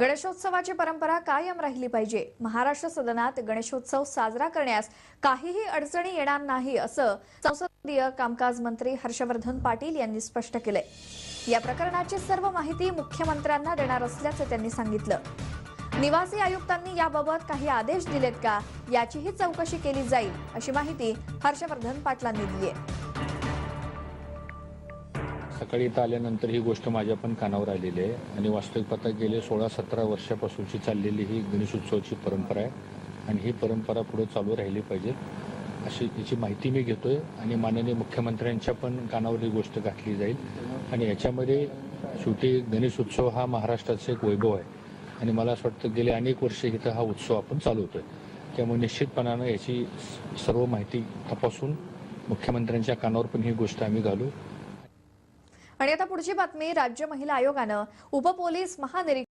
गणेशोत्सवाची परंपरा कायम राहिली पाहिजे. महाराष्ट्र सदनात गणेशोत्सव साजरा करण्यास काहीही अडचणी येणार नाही असं संसदीय कामकाज मंत्री हर्षवर्धन पाटील यांनी स्पष्ट केलंय. या प्रकरणाची सर्व माहिती मुख्यमंत्र्यांना देणार असल्याचं त्यांनी सांगितलं. निवासी आयुक्तांनी याबाबत काही आदेश दिलेत का? याचीही चौकशी केली जाईल अशी माहिती हर्षवर्धन पाटलांनी दिली आहे सकाळी इथं आल्यानंतर ही गोष्ट माझ्या पण कानावर आलेली आहे. आणि वास्तविक पाहता गेले सोळा सतरा वर्षापासूनची चाललेली ही गणेशोत्सवाची परंपरा आहे. आणि ही परंपरा पुढे चालू राहिली पाहिजे अशी याची माहिती मी घेतोय. आणि माननीय मुख्यमंत्र्यांच्या पण कानावर ही गोष्ट घातली जाईल. आणि याच्यामध्ये शेवटी गणेशोत्सव हा महाराष्ट्राचा एक वैभव आहे. आणि मला असं वाटतं गेले अनेक वर्ष इथं हा उत्सव आपण चालवतोय. त्यामुळे निश्चितपणानं याची सर्व माहिती तपासून मुख्यमंत्र्यांच्या कानावर पण ही गोष्ट आम्ही घालू. आणि आता पुढची बातमी राज्य महिला आयोगानं उपपोलीस महानिरीक्षक